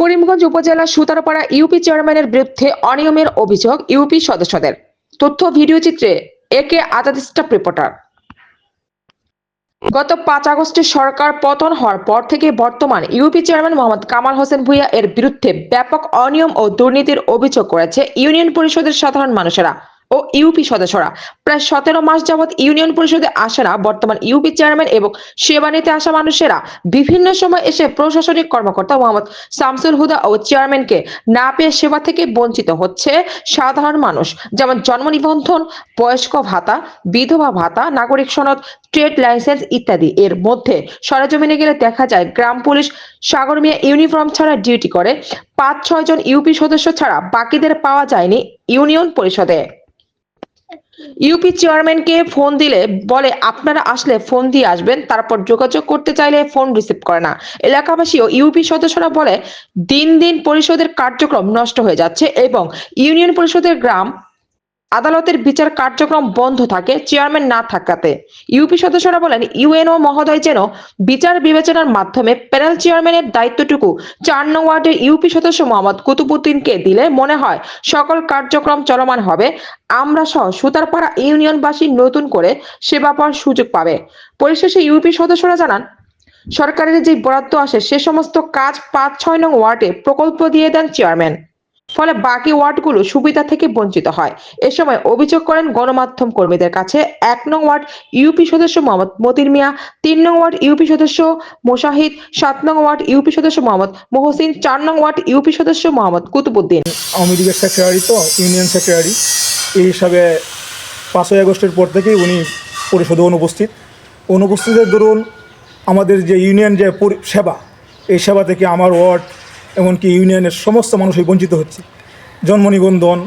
করিমগঞ্জ উপজেলা সুতারপাড়া ইউপি চেয়ারম্যানের বিরুদ্ধে অনিয়মের অভিযোগ ইউপি সদস্যদের। তথ্য ভিডিও চিত্রে একে আজাদ রিপোর্টার। গত পাঁচ আগস্টে সরকার পতন হওয়ার পর থেকে বর্তমান ইউপি চেয়ারম্যান মোহাম্মদ কামাল হোসেন ভুইয়া এর বিরুদ্ধে ব্যাপক অনিয়ম ও দুর্নীতির অভিযোগ করেছে ইউনিয়ন পরিষদের সাধারণ মানুষেরা। ও ইউপি সদস্যরা। প্রায় সতেরো মাস যাবৎ ইউনিয়ন পরিষদে আসে না বর্তমান ইউপি চেয়ারম্যান এবং সেবা নিতে আসা মানুষেরা। বিভিন্ন সময় এসে প্রশাসনিক কর্মকর্তা মোহাম্মদ শামসুল হুদা ও চেয়ারম্যানকে না পেয়ে সেবা থেকে বঞ্চিত হচ্ছে সাধারণ মানুষ। যেমন জন্ম নিবন্ধন, বয়স্ক ভাতা, বিধবা ভাতা, নাগরিক সনদ ট্রেড লাইসেন্স ইত্যাদি। এর মধ্যে সরেজমিনে গেলে দেখা যায় গ্রাম পুলিশ সাগর মিয়া ইউনিফর্ম ছাড়া ডিউটি করে। পাঁচ ছয় জন ইউপি সদস্য ছাড়া বাকিদের পাওয়া যায়নি ইউনিয়ন পরিষদে। ইউপি চেয়ারম্যানকে ফোন দিলে, বলে আপনারা আসলে ফোন দিয়ে আসবেন, তারপর যোগাযোগ করতে চাইলে ফোন রিসিভ করে না। এলাকাবাসী ও ইউপি সদস্যরা বলে, দিন দিন পরিষদের কার্যক্রম নষ্ট হয়ে যাচ্ছে এবং ইউনিয়ন পরিষদের গ্রাম আদালতের বিচার কার্যক্রম বন্ধ থাকে, চেয়ারম্যান না থাকাতে। ইউপি সদস্যরা বলেন, ইউএনও মহোদয় যেন বিচার বিবেচনার মাধ্যমে প্যানেল চেয়ারম্যানের দায়িত্বটুকু চার নং ওয়ার্ডের ইউপি সদস্য মোহাম্মদ কুতুবুদ্দিনকে দিলে মনে হয় সকল কার্যক্রম চলমান হবে। আমরা সহ সুতারপাড়া ইউনিয়নবাসী নতুন করে সেবা পাওয়ার সুযোগ পাবে। পরিশেষে ইউপি সদস্যরা জানান, সরকারের যে বরাদ্দ আসে, সে সমস্ত কাজ পাঁচ, ছয় নং ওয়ার্ডে প্রকল্প দিয়ে দেন চেয়ারম্যান। ফলে বাকি ওয়ার্ডগুলো সুবিধা থেকে বঞ্চিত হয়। এ সময় অভিযোগ করেন গণমাধ্যম কর্মীদের কাছে এক নং ওয়ার্ড ইউপি সদস্য মোহাম্মদ মতির মিয়া, তিন নং ওয়ার্ড ইউপি সদস্য মোশাহিদ, সাত নং ওয়ার্ড ইউপি সদস্য মোহাম্মদ মহসিন, চার নং ওয়ার্ড ইউপি সদস্য মোহাম্মদ কুতুবুদ্দিন আওয়ামী লীগের সেক্রেটারি তো ইউনিয়ন সেক্রেটারি এই হিসাবে পাঁচই আগস্টের পর থেকেই উনি পরিষদে অনুপস্থিত। অনুপস্থিতের দরুন আমাদের যে ইউনিয়ন যে সেবা, এই সেবা থেকে আমার ওয়ার্ড এমনকি ইউনিয়নের সমস্ত মানুষই বঞ্চিত হচ্ছে। জন্ম নিবন্ধন,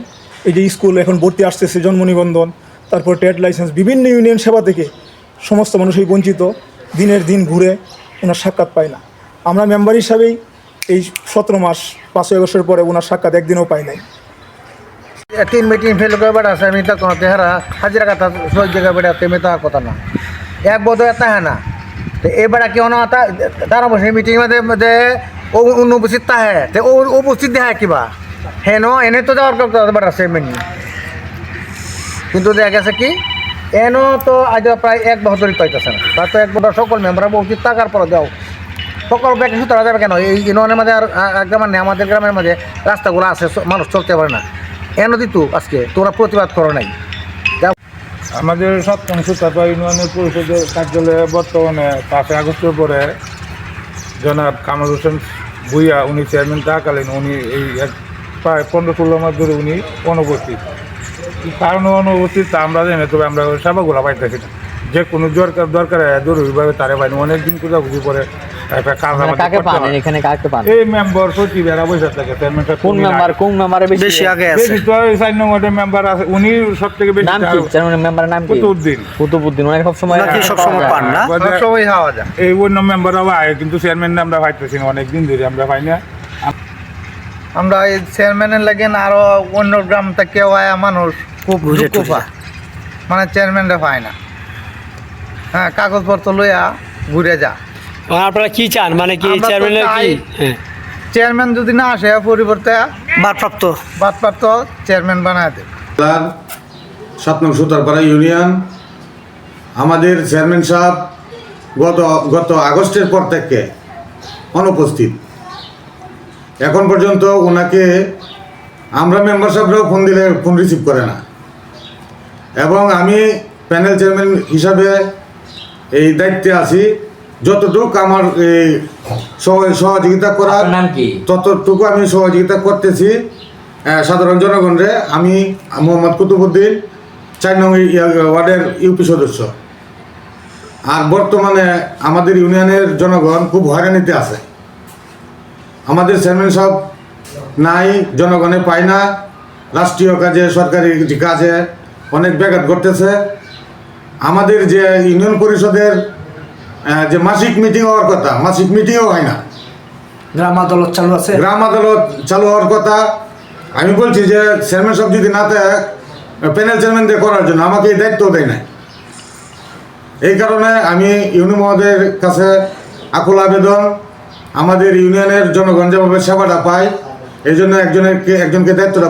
এই যে স্কুল এখন ভর্তি আসতেছে, জন্ম নিবন্ধন, তারপর ট্রেড লাইসেন্স, বিভিন্ন ইউনিয়ন সেবা থেকে সমস্ত মানুষই বঞ্চিত, দিনের দিন ঘুরে ওনার সাক্ষাৎ পায় না। আমরা মেম্বার হিসাবেই এই সতেরো মাস, পাঁচই আগস্টের পরে ওনার সাক্ষাৎ একদিনও পাই নাই। তিন মিটিং ফেল করে বেড়াছে, আমি তো কোনো তেহারা হাজিরা কথা সব জায়গায় বেড়াতে, আমি তো আর কথা না। এক এটা হ্যাঁ না। তো এবারে না তা তারা বসে মিটিং মধ্যে অনুপস্থিত তাহে তো ও উপস্থিত দেখায় কিবা হেন এনে তো যাওয়ার কথা বেড়াছে এমনি কিন্তু দেখা গেছে কি, এনো তো আজ প্রায় এক বছর ধরে পাইতেছে না। তার তো এক বছর সকল মেম্বার উচিত টাকার পরে দাও সকল ব্যাংকে সুতরা যাবে কেন? এই ইউনিয়নের মাঝে আর গ্রামের নেই আমাদের গ্রামের মাঝে রাস্তাগুলো আছে মানুষ চলতে পারে না। এনো দিতু আজকে তোমরা প্রতিবাদ করো নাই। আমাদের সপ্তম সুতাপা ইউনিয়নের পরিষদের কার্যালয়ে বর্তমানে পাঁচই আগস্টের পরে জনাব কামাল হোসেন ভুইয়া উনি চেয়ারম্যান থাকালীন উনি এই এক প্রায় পনেরো ষোলো মাস ধরে উনি অনুপস্থিত। কারণ অনুপস্থিত আমরা জানি তবে আমরা সেবাগুলো পাইতেছি না। যে কোনো দরকার দরকারে জরুরিভাবে তারা পাইনি। অনেকদিন খোঁজাখুঁজি করে মানে আমাদের কাকে পান? এখানে কাকে পান? এই মেম্বার সচিব এরা বসে থাকে কোন মেম্বার কোন মেম্বারে বেশি? বেশি আগে বেশি তো ওই নম্বরের মেম্বার আছে উনি সব থেকে বেশি নাম কি? চেয়ারম্যান মেম্বারের নাম কি? কুতুবুদ্দিন কুতুবুদ্দিন ওনাকে সব সময় নাকি সবসময় পান না? বাজার- সবসময় হাওয়া যায়। এই অন্য মেম্বার আবার আয় কিন্তু চেয়ারম্যান আমরা পাইতেছি না অনেক দিন ধরে আমরা পাই না। আমরা এই চেয়ারম্যানের লাগেন আরও অন্য গ্রাম থেকে আয়া মানুষ খুব মানে চেয়ারম্যানরা পায় না। হ্যাঁ কাগজপত্র লইয়া ঘুরে যা। আপনারা কি চান? মানে কি চেয়ারম্যানের কি? হ্যাঁ। চেয়ারম্যান যদি না আসে পরিবর্তে ভারপ্রাপ্ত ভারপ্রাপ্ত চেয়ারম্যান বানায় দেবে। সাত নং সুতারপাড়া ইউনিয়ন। আমাদের চেয়ারম্যান সাহেব গত গত আগস্টের পর থেকে অনুপস্থিত। এখন পর্যন্ত ওনাকে আমরা মেম্বার সাহেবরাও ফোন দিলে ফোন রিসিভ করে না। এবং আমি প্যানেল চেয়ারম্যান হিসাবে এই দায়িত্বে আছি। যতটুকু আমার এই সহযোগিতা করার নাম কি? ততটুকু আমি সহযোগিতা করতেছি সাধারণ জনগণরে আমি মোহাম্মদ কুতুবুদ্দিন চার নং ওয়ার্ডের ইউপি সদস্য। আর বর্তমানে আমাদের ইউনিয়নের জনগণ খুব হয়রানিতে আছে। আমাদের চেয়ারম্যান সব নাই জনগণে পায় না। রাষ্ট্রীয় কাজে সরকারি যে কাজে অনেক ব্যাঘাত ঘটতেছে। আমাদের যে ইউনিয়ন পরিষদের যে মাসিক মিটিং হওয়ার কথা। মাসিক মিটিংও হয় না। গ্রাম আদালত চালু আছে? গ্রাম আদালত চালু হওয়ার কথা। আমি বলছি যে চেয়ারম্যান সব যদি না থাকে প্যানেল চেয়ারম্যানদের করার জন্য আমাকে এই দায়িত্ব দেয় নাই। এই কারণে আমি ইউনি মহোদয়ের কাছে আকুল আবেদন আমাদের ইউনিয়নের জনগণ যেভাবে সেবাটা পায় এই জন্য একজনের একজনকে দায়িত্বটা